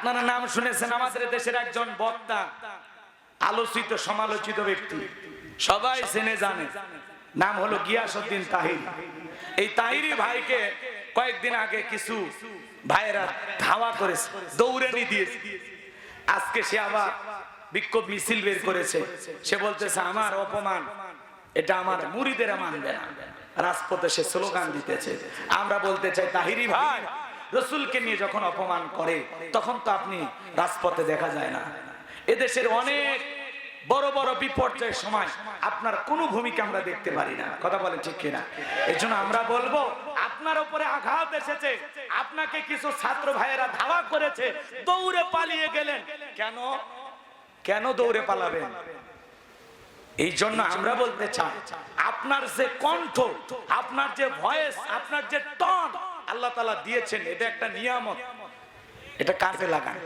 আপনারা নাম শুনেছেন, আমাদের দেশের একজন বক্তা, আলোচিত, সমালোচিত ব্যক্তি। সবাই জেনে জানে। নাম হলো গিয়াসউদ্দিন তাহির। এই তাহিরি ভাইকে কয়েকদিন আগে কিছু ভাইয়েরা ধাওয়া করেছে দৌড়ানি দিয়েছে। আজকে সে আবার বিক্ষোভ মিছিল বের করেছে। সে বলতেছে, আমার অপমান, এটা আমার মুড়িদেরা মানবে না। রাজপথে সে স্লোগান দিতেছে। আমরা বলতে চাই, তাহিরি ভাই রসুলকে নিয়ে যখন অপমান করে, তখন তো আপনি রাজপথে দেখা যায় না। এদেশের অনেক বড় বড় বিপর্যয়ের সময় আপনার কোনো ভূমিকা আমরা দেখতে পারি না। কথা বলে ঠিক কিনা? এই জন্য আমরা বলব, আপনার উপরে আঘাত এসেছে। আপনাকে কিছু ছাত্র ভাইয়েরা ধাওয়া করেছে। দৌড়ে পালিয়ে গেলেন। কেন? কেন দৌড়ে পালাবেন? এই জন্য আমরা বলতে চাই, আপনার যে কণ্ঠ, আপনার যে ভয়েস আপনার যে টন আল্লাহ তালা দিয়েছেন, এটা একটা নিয়ামত। এটা কাজে লাগান।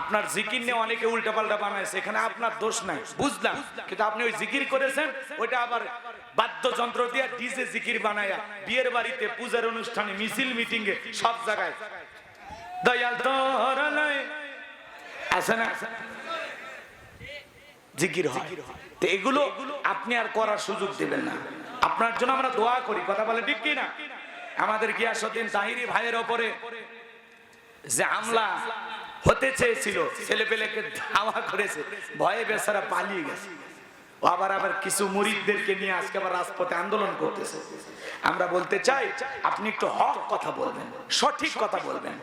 আপনার জিকির নিয়ে অনেকে উল্টা পাল্টা বানাইছে, এখানে আপনার দোষ নাই, বুঝলাম। কিন্তু আপনি ওই জিকির করেছেন, ওইটা আবার বাদ্যযন্ত্র দিয়ে ডিজে জিকির বানায়া, বিয়ের বাড়িতে পূজার অনুষ্ঠানে, মিছিল মিটিং এ সব জায়গায়। এগুলো আপনি আর করার সুযোগ দিবেন না। আপনার জন্য আমরা দোয়া করি, কথা বলে ঠিক কি না আমাদের গিয়াসুদ্দিন তাহিরি ভাইয়ের ওপরে যে হামলা হতে চেয়েছিল ছেলে পেলেকে ধাওয়া করেছে, ভয়ে বেচারা পালিয়ে গেছে। আবার আবার কিছু মুরিদদেরকে নিয়ে আজকে আবার রাজপথে আন্দোলন করতেছে। আমরা বলতে চাই, আপনি একটু হক কথা বলবেন, সঠিক কথা বলবেন।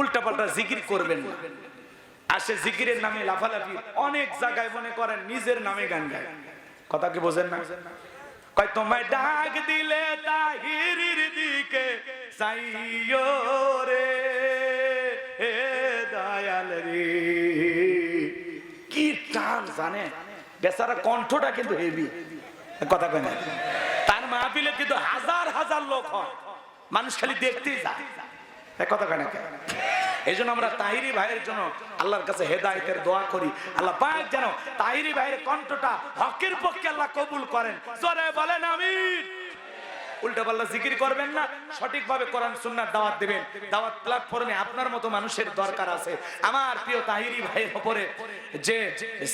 উল্টাপাল্টা জিকির করবেন না। আসে জিকিরের নামে লাফালাফি অনেক জায়গায় মনে করেন, নিজের নামে গান গায়। কথা কি বোঝেন না? কয়, তোমায় ডাক দিলে তাহিরির দিকে সাইয়ো রে, হে দয়াল রে। কি টান জানে? বেচারা কণ্ঠটা কিন্তু হেভি কথা কয় না? তার মাহফিলে কিন্তু হাজার হাজার লোক হয়। মানুষ খালি দেখতেই যায়। কথা কয় না? এই জন্য আমরা তাহিরি ভাইয়ের জন্য আল্লাহর কাছে হেদায়তের দোয়া করি। আল্লাহ পাক যেন তাহিরি ভাইয়ের কণ্ঠটা হকের পক্ষে আল্লাহ কবুল করেন। জোরে বলেন আমিন। উল্টা পাল্লা জিকির করবেন না, সঠিকভাবে কোরআন সুন্নার দাওয়াত দিবেন। দাওয়াত প্ল্যাটফর্মে আপনার মতো মানুষের দরকার আছে। আমার প্রিয় তাহিরি ভাইয়ের উপরে যে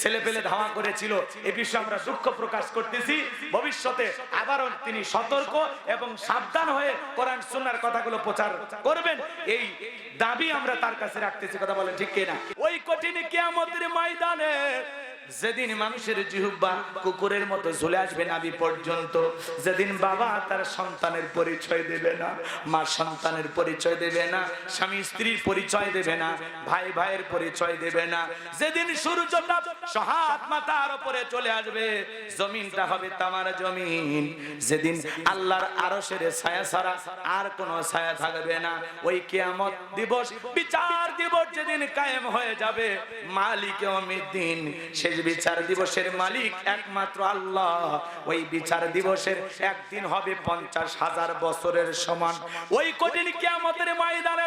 ছেলে পেলে ধাওয়া করেছিল, এ বিষয়ে আমরা দুঃখ প্রকাশ করতেছি। ভবিষ্যতে আবারও তিনি সতর্ক এবং সাবধান হয়ে কোরআন, সুন্নার কথাগুলো প্রচার করবেন। এই দাবি আমরা তার কাছে রাখতেছি, কথা বলেন ঠিক কিনা? ওই কঠিন কিয়ামতের ময়দানে যেদিন মানুষের জিহুব্বা কুকুরের মতো ঝুলে আসবে নাবি পর্যন্ত, যেদিন বাবা তার সন্তানের পরিচয় দেবে না, মা সন্তানের পরিচয় দেবে না, স্বামী স্ত্রীর পরিচয় দেবে না, ভাই ভাইয়ের পরিচয় দেবে না, যেদিন সূর্যটা সহাত মাথার উপরে চলে আসবে, জমিনটা হবে তামার জমিন। যেদিন আল্লাহর আরশের ছায়া ছাড়া আর কোনো ছায়া থাকবে না, ওই কিয়ামত দিবস, বিচার দিবস যেদিন কায়েম হয়ে যাবে, মালিক দিন শেষ বিচার দিবসের মালিক একমাত্র আল্লাহ। ওই বিচার দিবসের একদিন হবে পঞ্চাশ হাজার বছরের সমান। ওই কঠিন কিয়ামতের ময়দানে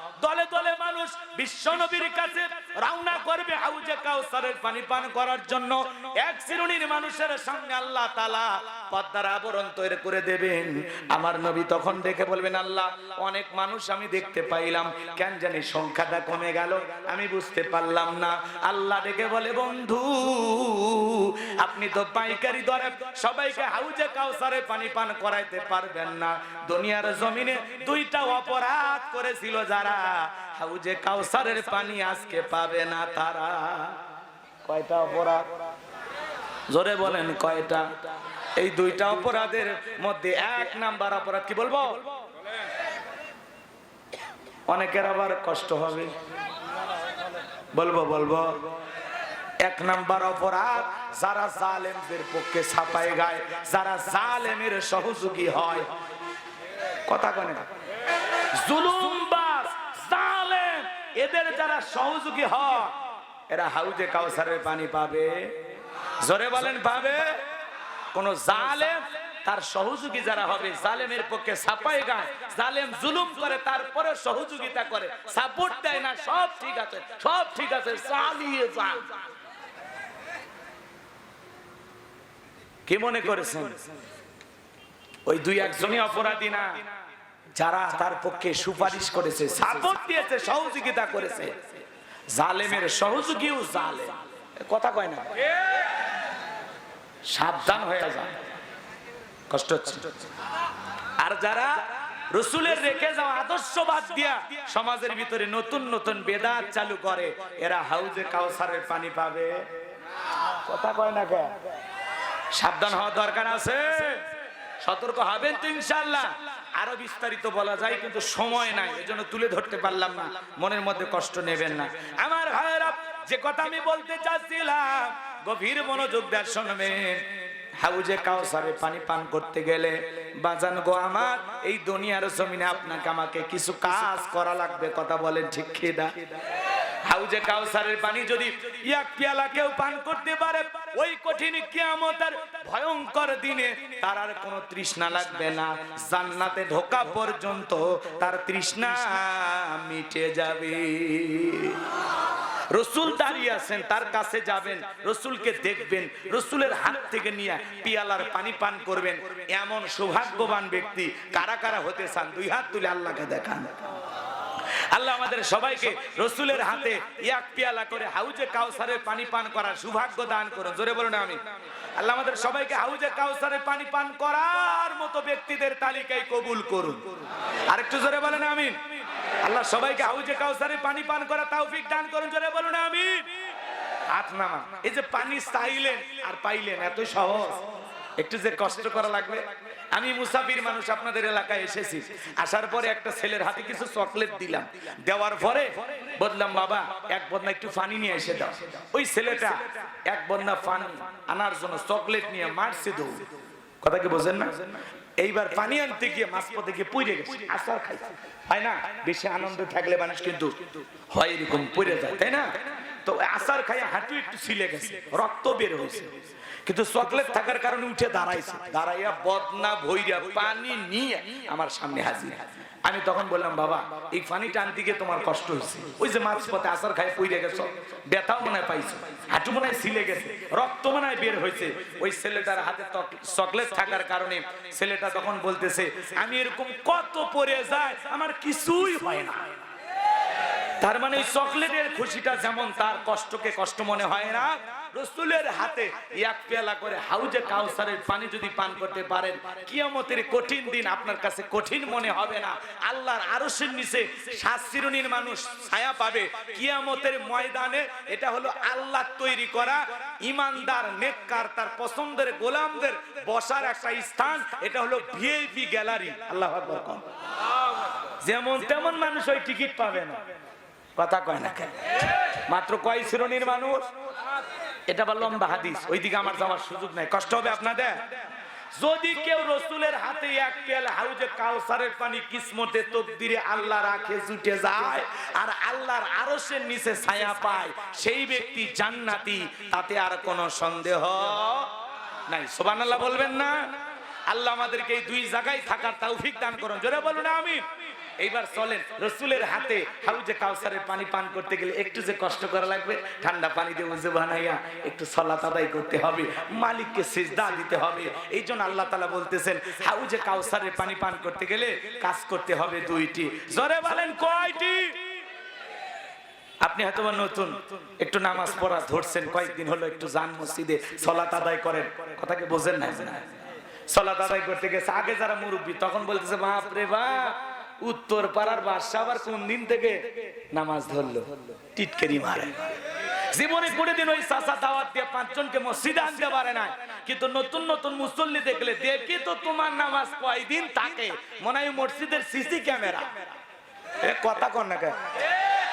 দলে দলে মানুষ বিশ্ব নবীর কাছে রওনা করবে হাউজে কাউসারের পানি পান করার জন্য। এক শ্রেণির মানুষের সামনে আল্লাহ তাআলা পদ্মার আবরণ তৈরি করে দেবেন। আমার নবী তখন দেখে বলবেন, আল্লাহ, অনেক মানুষ আমি দেখতে পাইলাম। কেন জানি সংখ্যাটা কমে গেল, আমি বুঝতে পারলাম না। আল্লাহ ডেকে বলে, বন্ধু, আপনি তো পাইকারি দরে সবাইকে হাউজে কাউসারে পানি পান করাইতে পারবেন না। দুনিয়ার জমিনে দুইটা অপরাধ করেছিল যারা হাউজে কাউসারের পানি আজকে পাবে না তারা? কয়টা অপরাধ? জোরে বলেন কয়টা? এই দুইটা অপরাধের মধ্যে এক নাম্বার অপরাধ কি বলব? অনেকের আবার কষ্ট হবে। বলব বলব। এক নাম্বার অপরাধ, যারা জালেমদের পক্ষে ছাপাই গায়, যারা জালেমের সহযোগী হয়। কথা কনে জালেম এদের যারা সহযোগী হয়, এরা হাউজে কাউসারের পানি পাবে। জোরে বলেন, পাবে? কোন জালেম তার সহযোগী যারা হবে, জালেমের পক্ষে সাপাই গায় জালেম জুলুম করে তারপরে সহযোগিতা করে। সাপোর্ট দেয় না, সব ঠিক আছে, সব ঠিক আছে, চালিয়ে যান। কি মনে করেছেন? ওই দুই একজনই অপরাধী না? যারা তার পক্ষে সুপারিশ করেছে, সাপোর্ট দিয়েছে, সহযোগিতা করেছে। জালেমের সহযোগীও জালেম। কথা কয় না? সাবধান হয়ে যায় কষ্ট হচ্ছে? আর যারা রসুলের রেখে যাওয়া আদর্শ বাদ দিয়া সমাজের ভিতরে নতুন নতুন বেদাত চালু করে, এরা হাউজে কাউসারের পানি পাবে। কথা কয় না সাবধান হওয়ার দরকার আছে। সতর্ক হবেন তো ইনশাল্লাহ আরও বিস্তারিত বলা যায়, কিন্তু সময় নাই, এজন্য তুলে ধরতে পারলাম না। মনের মধ্যে কষ্ট নেবেন না। আমার ভাইয়েরা, যে কথা আমি বলতে চাচ্ছিলাম, গভীর মনোযোগ দেওয়ার শুনবেন। হাউজে কাউসারে পানি পান করতে গেলে, বাজান গো আমার, এই দুনিয়ার জমিনে আপনাকে আমাকে কিছু কাজ করা লাগবে, কথা বলেন ঠিক খেদা হাউজে কাউসারের পানি যদি এক পেয়ালা কেউ পান করতে পারে, ওই কঠিন কিয়ামতের ভয়ঙ্কর দিনে তার আর কোনো তৃষ্ণা লাগবে না। জান্নাতে ঢোকা পর্যন্ত তার তৃষ্ণা মিটে যাবে। রসুল দাঁড়িয়ে আছেন, তার কাছে যাবেন, রসুলকে দেখবেন, রসুলের হাত থেকে নিয়ে পিয়ালার পানি পান করবেন। এমন সৌভাগ্যবান ব্যক্তি কারা কারা হতে চান, দুই হাত তুলে আল্লাহকে দেখান। আল্লাহ আমাদের সবাইকে রসুলের হাতে এক পিয়ালা করে হাউজে কাউসারের পানি পান করার সৌভাগ্য দান করুন। জোরে বলুন আমি আল্লাহ আমাদের সবাইকে হাউজে কাউসারের পানি পান করার মতো ব্যক্তিদের তালিকায় কবুল করুন। আরেকটু জোরে বলেন আমি আল্লাহ সবাইকে হাউজে কাউসারের পানি পান করা তৌফিক দান করুন। জোরে বলুন আমি হাত নামা এই যে পানি চাইলেন আর পাইলেন, এত সহজ। একটু যে কষ্ট করা লাগবে। আমি মুসাফির মানুষ আপনাদের এলাকায় এসেছি। আসার পরে একটা ছেলের হাতে কিছু চকলেট দিলাম। দেওয়ার পরে বললাম, বাবা, এক বদনা একটু পানি নিয়ে এসে দাও। ওই ছেলেটা এক বদনা পানি আনার জন্য চকলেট নিয়ে মারছে দৌড়। কথা কি বোঝেন না? এইবার পানি আনতে গিয়ে মাছ পথে গিয়ে পুড়ে গেছে। আসার খাইছে হয় না? বেশি আনন্দ থাকলে মানুষ কিন্তু হয় এরকম পুড়ে যায়, তাই না? তো আসার খাইয়া হাঁটু একটু ছিলে গেছে। রক্ত বের হয়েছে। কিন্তু চকলেট থাকার কারণে উঠে দাঁড়াইছে। দাঁড়াইয়া বদনা, ভৈরা, পানি নিয়ে আমার সামনে হাজির। আমি তখন বললাম, বাবা, এই পানিটা আনতে গিয়ে তোমার কষ্ট হয়েছে। ওই যে মাছ পথে আসার খাই পইরে গেছো, ব্যথাও মনে হয় পাইছো। হাঁটু মনে হয় ছিলে গেছে, রক্ত মনে হয় বের হয়েছে। ওই ছেলেটার হাতে চকলেট থাকার কারণে ছেলেটা তখন বলতেছে, আমি এরকম কত পরে যায় আমার কিছুই হয় না। তার মানে ওই চকলেটের খুশিটা যেমন তার কষ্টকে কষ্ট মনে হয় না রসুলের হাতে এক পেলা করে হাউজে কাউসারের পানি যদি পান করতে পারেন, কিয়ামতের কঠিন দিন আপনার কাছে কঠিন মনে হবে না। আল্লাহর আরশের নিচে শাস্তিরুনির মানুষ ছায়া পাবে। কিয়ামতের ময়দানে এটা হলো আল্লাহ তৈরি করা ইমানদার, নেককার, তার পছন্দের গোলামদের বসার একটা স্থান। এটা হলো ভিআইপি গ্যালারি। আল্লাহ যেমন তেমন মানুষ ওই টিকিট পাবে না। কথা কয় না কেন? মাত্র কয় শ্রেণির মানুষ? এটা বা লম্বা হাদিস, ওইদিকে আমার যাওয়ার সুযোগ নাই। কষ্ট হবে আপনাদের? যদি কেউ রসুলের হাতে এক পেল হাউজে কাউসারের পানি কিসমতে তকদিরে আল্লাহ রাখে, জুটে যায়, আর আল্লাহর আরশের নিচে ছায়া পায়, সেই ব্যক্তি জান্নাতি, তাতে আর কোনো সন্দেহ নাই। সুবহানাল্লাহ বলবেন না? আল্লাহ আমাদেরকে এই দুই জায়গায় থাকার তৌফিক দান করুন। জোরে বলুন, আমিন। এইবার চলেন, রসুলের হাতে হাউজে কাউসারের পানি পান করতে গেলে একটু যে কষ্ট করা লাগবে, ঠান্ডা পানি দিয়ে উজে বানাইয়া একটু সলাত আদায় করতে হবে, মালিককে সিজদা দিতে হবে। এই জন্য আল্লাহ তালা বলতেছেন, হাউজে কাউসারের পানি পান করতে গেলে কাজ করতে হবে দুইটি। জোরে বলেন কয়টি? আপনি হয়তো নতুন, একটু নামাজ পড়া ধরছেন, কয়েকদিন হলো একটু যান মসজিদে সলাত আদায় করেন। কথাকে বোঝেন না সলাত আদায় করতে গেছে, আগে যারা মুরব্বী, তখন বলতেছে বাপ রে বাপ উত্তর পাড়ার বাদশা আবার কোন দিন থেকে নামাজ ধরলো? টিটকেরি মারে। জীবনে কোনোদিন ওই চাষা দাওয়াত দিয়ে পাঁচজনকে মসজিদে আনতে পারে না কিন্তু নতুন নতুন মুসল্লি দেখলে দেখি তো তোমার নামাজ কয়দিন থাকে? মনে হয় মসজিদের সিসি ক্যামেরা। কথা কন না কেন